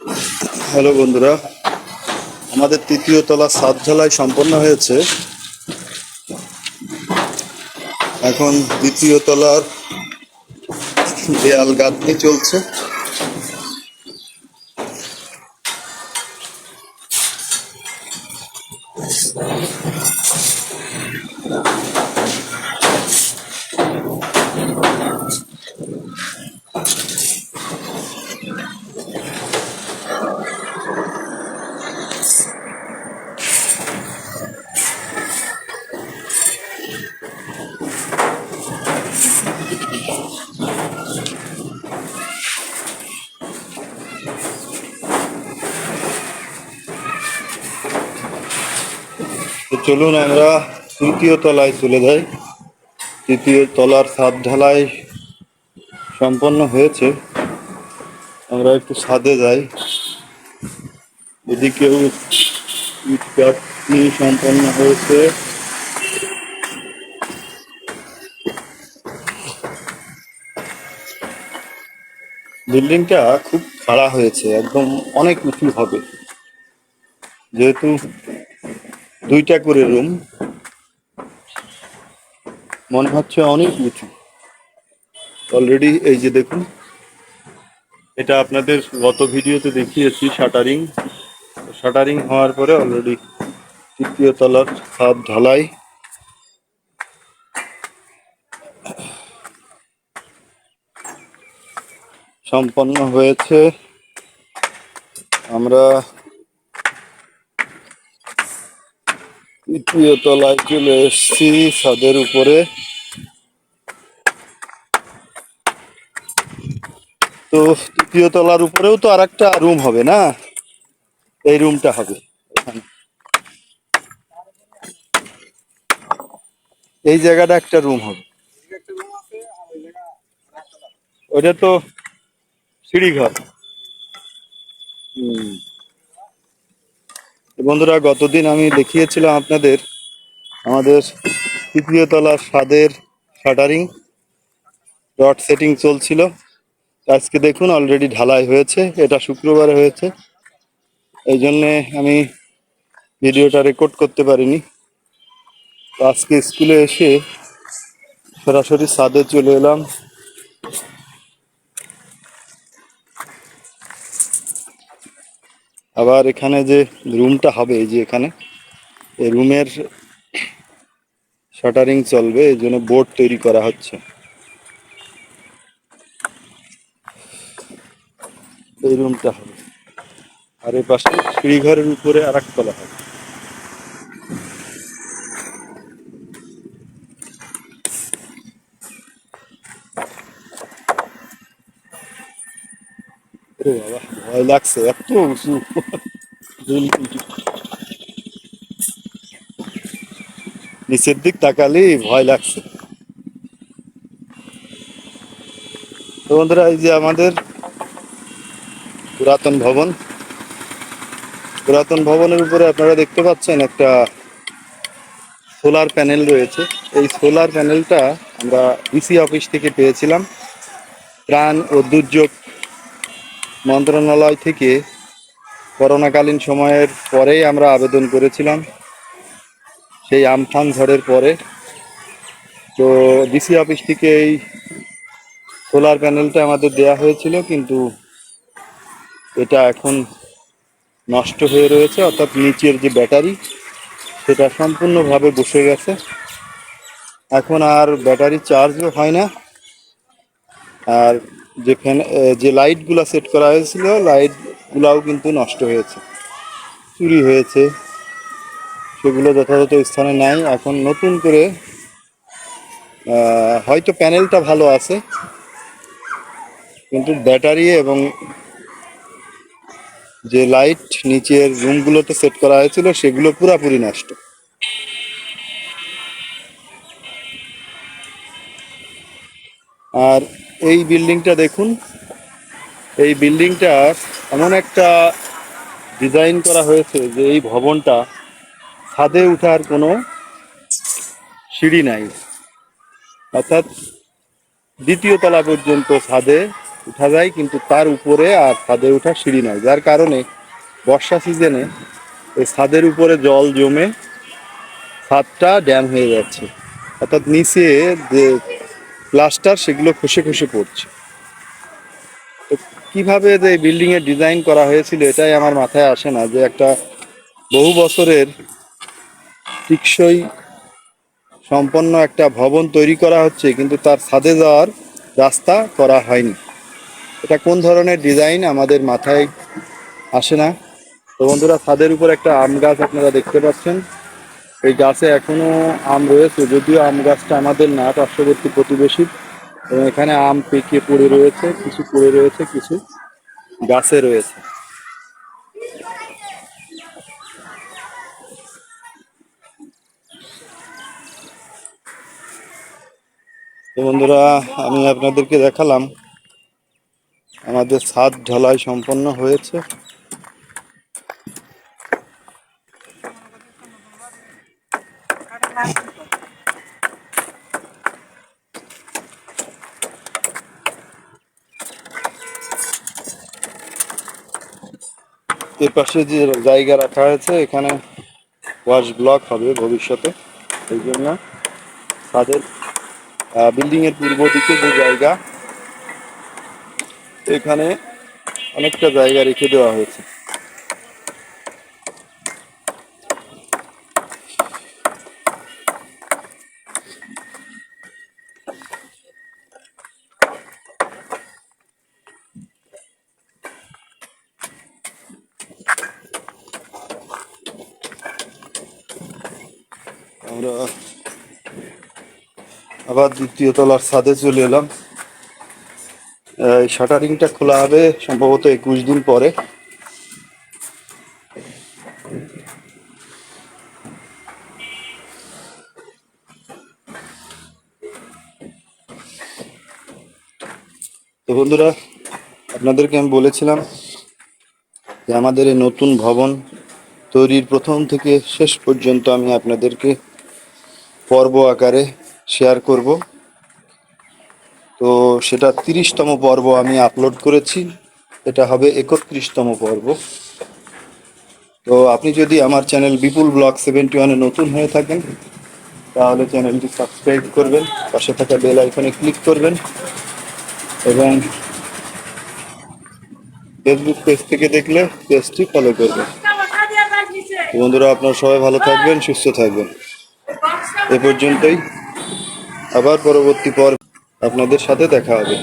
Hello বন্ধুরা, আমাদের তৃতীয় তলা সাত ঝালাই সম্পন্ন হয়েছে। এখন দ্বিতীয় তলার দেয়াল গাঁথনি চলছে। তো চলুন আমরা তৃতীয় তলায় চলে যাই। তৃতীয় তলার ছাদ ঢালাই সম্পন্ন হয়েছে। আমরা একটু ছাদে যাই। এদিকেও সম্পন্ন হয়েছে। বিল্ডিংটা খুব খাড়া হয়েছে, একদম অনেক উঁচু হবে। যেহেতু দুইটা করে রুম মনে হচ্ছে অনেক উঁচু অলরেডি এই যে দেখুন, এটা আপনাদের গত ভিডিওতে দেখিয়েছি শাটারিং শাটারিং হওয়ার পরে অলরেডি তৃতীয় তলার ছাদ ঢালাই। সম্পন্ন হয়েছে। আমরা তৃতীয় তলায় চলে এসছি ছাদের উপরে। তো তৃতীয় তলার উপরেও তো আর একটা রুম হবে না? এই রুমটা হবে এই জায়গাটা একটা রুম হবে। ওটা তো সিঁড়িঘর। হুম। তো বন্ধুরা, গতদিন আমি দেখিয়েছিলাম আপনাদের আমাদের তৃতীয় তলার স্বাদের শাটারিং। রড সেটিং চলছিল। আজকে দেখুন অলরেডি ঢালাই হয়েছে। এটা শুক্রবারে হয়েছে। এই জন্যে আমি ভিডিওটা রেকর্ড করতে পারিনি। তো আজকে স্কুলে এসে সরাসরি ছাদে চলে এলাম। আবার এখানে যে রুমটা হবে, এই যে এখানে এই রুমের শাটারিং চলবে, এই জন্য বোর্ড তৈরি করা হচ্ছে। এই রুমটা হবে। আর এই পাশে সিঁড়িঘরের উপরে আর এক তলা হবে। ওরে বাবা ভয় লাগছে এত উঁচু। নিচের দিক তাকালি ভয় লাগছে তো বন্ধুরা এই যে আমাদের পুরাতন ভবন পুরাতন ভবনের উপরে আপনারা দেখতে পাচ্ছেন একটা সোলার প্যানেল রয়েছে। এই সোলার প্যানেলটা আমরা ডিসি অফিস থেকে পেয়েছিলাম। ত্রাণ ও দুর্যোগ মন্ত্রণালয় থেকে করোনাকালীন সময়ের পরেই আমরা আবেদন করেছিলাম। সেই আমফান ঝড়ের পরে। তো ডিসি অফিস থেকে এই সোলার প্যানেলটা আমাদের দেয়া হয়েছিল, কিন্তু এটা এখন নষ্ট হয়ে রয়েছে, অর্থাৎ নিচের যে ব্যাটারি, সেটা সম্পূর্ণভাবে বসে গেছে। এখন আর ব্যাটারি চার্জও হয় না। আর যে ফ্যান যে লাইটগুলো সেট করা হয়েছিল লাইটগুলাও কিন্তু নষ্ট হয়েছে। চুরি হয়েছে। সেগুলো যথাযথ স্থানে নাই। এখন নতুন করে হয়তো প্যানেলটা ভালো আছে, কিন্তু ব্যাটারি এবং যে লাইট নিচের রুমগুলোতে সেট করা হয়েছিল, সেগুলো পুরাপুরি নষ্ট। আর এই বিল্ডিংটা দেখুন। এই বিল্ডিংটা এমন একটা ডিজাইন করা হয়েছে যে এই ভবনটা ছাদে ওঠার কোনো সিঁড়ি নাই। অর্থাৎ দ্বিতীয় তলা পর্যন্ত ছাদে উঠা যায়, কিন্তু তার উপরে আর ছাদে ওঠা সিঁড়ি নাই। যার কারণে বর্ষা সিজনে এই ছাদের উপরে জল জমে ছাদটা ড্যাম হয়ে যাচ্ছে। অর্থাৎ নিচে যে প্লাস্টার, সেগুলো খসে খসে পড়ছে। তো কীভাবে যে বিল্ডিং এর ডিজাইন করা হয়েছিল, এটাই আমার মাথায় আসে না যে একটা বহু বছরের টিকসই সম্পন্ন একটা ভবন তৈরি করা হচ্ছে, কিন্তু তার ছাদে যাওয়ার রাস্তা করা হয়নি। এটা কোন ধরনের ডিজাইন আমাদের মাথায় আসে না। তো বন্ধুরা, ছাদের উপর একটা আম গাছ আপনারা দেখতে পাচ্ছেন। এই গাছে এখনও আম রয়েছে, যদিও আম গাছটা আমাদের না পার্শ্ববর্তী প্রতিবেশী। এবং এখানে আম পেকে পড়ে রয়েছে, কিছু পড়ে রয়েছে, কিছু গাছে রয়েছে। তো বন্ধুরা, আমি আপনাদেরকে দেখালাম, আমাদের ছাদ ঢালাই সম্পন্ন হয়েছে। এর পাশে যে জায়গা রাখা হয়েছে, এখানে ওয়াশ ব্লক হবে ভবিষ্যতে। এই জন্য তাদের বিল্ডিং এর পূর্ব দিকে যে জায়গা, এখানে অনেকটা জায়গা রেখে দেওয়া হয়েছে। আমরা আবার দ্বিতীয় তলার ছাদে চলে এলাম। শাটারিংটা খোলা হবে সম্ভবত একুশ দিন পরে। তো বন্ধুরা, আপনাদেরকে আমি বলেছিলাম যে আমাদের এই নতুন ভবন তৈরির প্রথম থেকে শেষ পর্যন্ত আমি আপনাদেরকে পর্ব আকারে শেয়ার করব। তো সেটা তিরিশতম পর্ব আমি আপলোড করেছি। এটা হবে একত্রিশতম পর্ব। তো আপনি যদি আমার চ্যানেল বিপুল ব্লগ সেভেন্টি ওয়ানে নতুন হয়ে থাকেন, তাহলে চ্যানেলটি সাবস্ক্রাইব করবেন, পাশে থাকা বেল আইকনে ক্লিক করবেন এবং ফেসবুক পেজ থেকে দেখলে পেজটি ফলো করবেন। বন্ধুরা আপনারা সবাই ভালো থাকবেন, সুস্থ থাকবেন। এ পর্যন্তই। আবার পরবর্তী পর আপনাদের সাথে দেখা হবে।